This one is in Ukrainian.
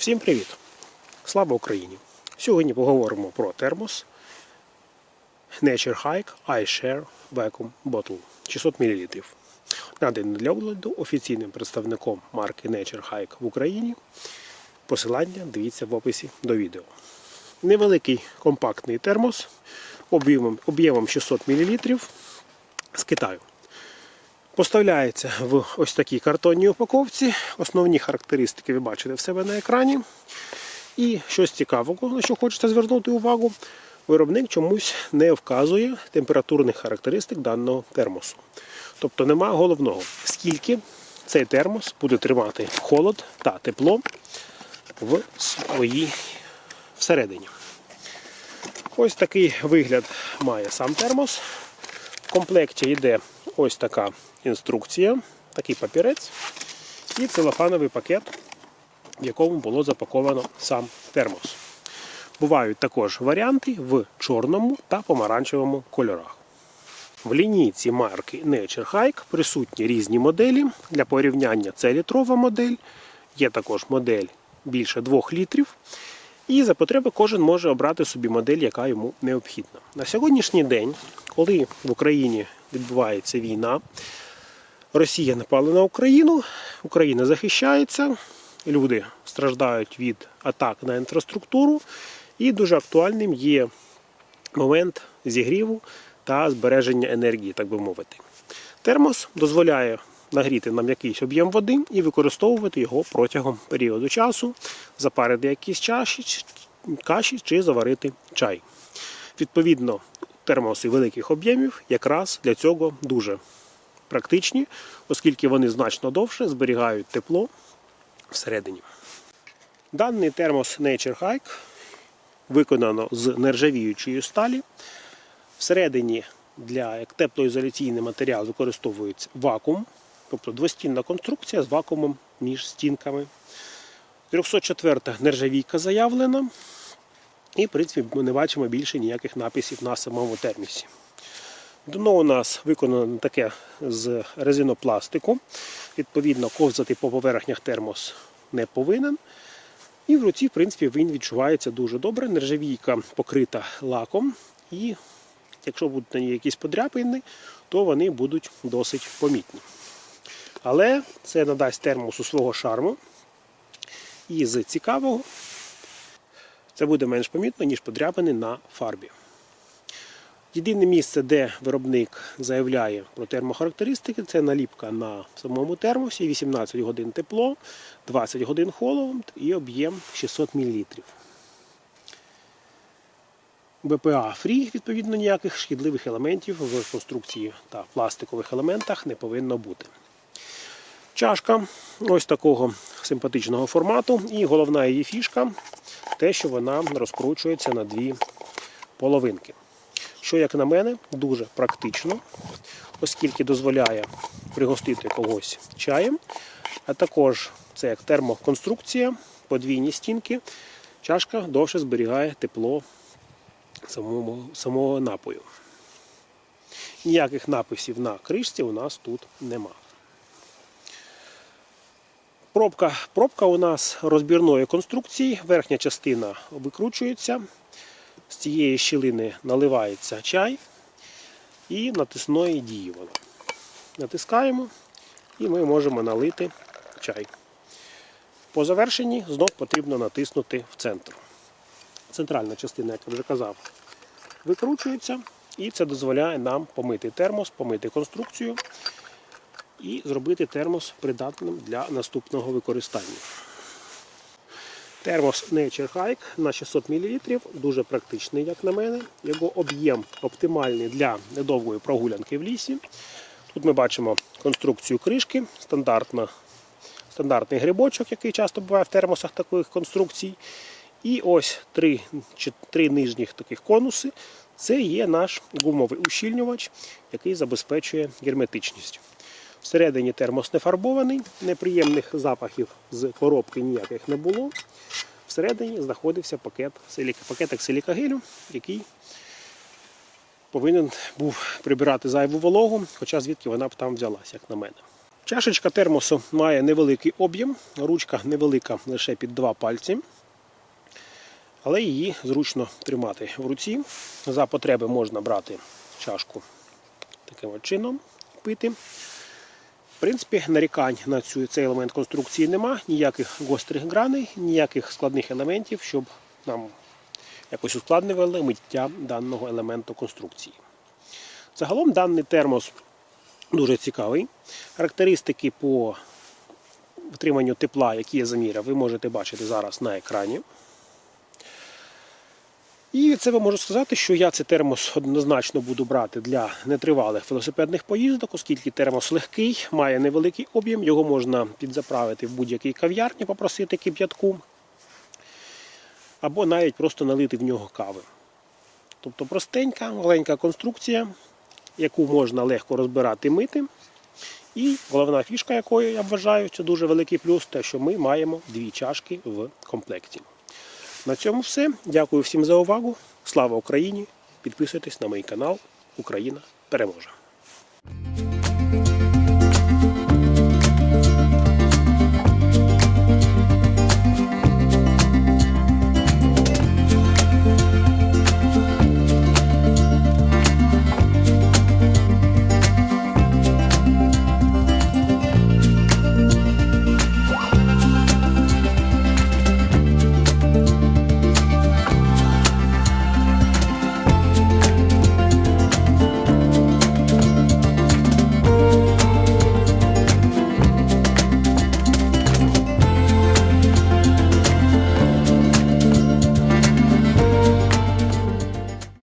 Всім привіт! Слава Україні! Сьогодні поговоримо про термос Nature Hike iShare Vacuum Bottle 600 мл. Наданий для огляду офіційним представником марки Nature Hike в Україні. Посилання дивіться в описі до відео. Невеликий компактний термос об'ємом об'ємом 600 мл з Китаю. Поставляється в ось такій картонній упаковці. Основні характеристики ви бачите в себе на екрані. І щось цікавого, на що хочеться звернути увагу, виробник чомусь не вказує температурних характеристик даного термосу. Тобто нема головного, скільки цей термос буде тримати холод та тепло в своїй всередині. Ось такий вигляд має сам термос. В комплекті йде ось така інструкція, такий папірець і целофановий пакет, в якому було запаковано сам термос. Бувають також варіанти в чорному та помаранчевому кольорах. В лінійці марки Nature Hike присутні різні моделі. Для порівняння це літрова модель, є також модель більше 2 літрів. І за потреби кожен може обрати собі модель, яка йому необхідна. На сьогоднішній день, коли в Україні відбувається війна, Росія напала на Україну, Україна захищається, люди страждають від атак на інфраструктуру, і дуже актуальним є момент зігріву та збереження енергії, так би мовити. Термос дозволяє нагріти нам якийсь об'єм води і використовувати його протягом періоду часу, запарити якісь чаші, каші чи заварити чай. Відповідно, термоси великих об'ємів якраз для цього дуже практичні, оскільки вони значно довше зберігають тепло всередині. Даний термос Nature Hike виконано з нержавіючої сталі. Всередині для як теплоізоляційний матеріал використовується вакуум, тобто двостінна конструкція з вакуумом між стінками. 304 нержавійка заявлена. І, в принципі, ми не бачимо більше ніяких написів на самому термісі. Дно у нас виконано таке з резинопластику. Відповідно, ковзати по поверхнях термос не повинен. І в руці, в принципі, він відчувається дуже добре. Нержавійка покрита лаком. І якщо будуть на ній якісь подряпини, то вони будуть досить помітні. Але це надасть термосу свого шарму. І з цікавого, це буде менш помітно, ніж подряпини на фарбі. Єдине місце, де виробник заявляє про термохарактеристики, це наліпка на самому термосі, 18 годин тепло, 20 годин холод і об'єм 600 мл. БПА фрі, відповідно, ніяких шкідливих елементів в конструкції та пластикових елементах не повинно бути. Чашка ось такого симпатичного формату, і головна її фішка те, що вона розкручується на дві половинки. Що, як на мене, дуже практично, оскільки дозволяє пригостити когось чаєм, а також це як термоконструкція, подвійні стінки. Чашка довше зберігає тепло самого, самого напою. Ніяких написів на кришці у нас тут нема. Пробка, пробка у нас розбірної конструкції, верхня частина викручується, з цієї щілини наливається чай і натисної дії воно. Натискаємо і ми можемо налити чай. По завершенні знов потрібно натиснути в центр. Центральна частина, як я вже казав, викручується і це дозволяє нам помити термос, помити конструкцію і зробити термос придатним для наступного використання. Термос Nature Hike на 600 мл дуже практичний, як на мене. Його об'єм оптимальний для недовгої прогулянки в лісі. Тут ми бачимо конструкцію кришки, стандартна, стандартний грибочок, який часто буває в термосах таких конструкцій. І ось три, три нижніх таких конуси. Це є наш гумовий ущільнювач, який забезпечує герметичність. Всередині термос не фарбований, неприємних запахів з коробки ніяких не було. Всередині знаходився пакет, пакетик силікагелю, який повинен був прибирати зайву вологу, хоча звідки вона б там взялась, як на мене. Чашечка термосу має невеликий об'єм, ручка невелика лише під два пальці, але її зручно тримати в руці. За потреби можна брати чашку таким чином, пити. В принципі, нарікань на цю, цей елемент конструкції нема, ніяких гострих граней, ніяких складних елементів, щоб нам якось ускладнювали миття даного елементу конструкції. Загалом даний термос дуже цікавий. Характеристики по втриманню тепла, які я заміряв, ви можете бачити зараз на екрані. І від себе можу сказати, що я цей термос однозначно буду брати для нетривалих велосипедних поїздок, оскільки термос легкий, має невеликий об'єм, його можна підзаправити в будь-якій кав'ярні, попросити кип'ятку, або навіть просто налити в нього кави. Тобто простенька, маленька конструкція, яку можна легко розбирати і мити. І головна фішка, якої я вважаю, це дуже великий плюс, те, що ми маємо дві чашки в комплекті. На цьому все. Дякую всім за увагу. Слава Україні! Підписуйтесь на мій канал. Україна переможе!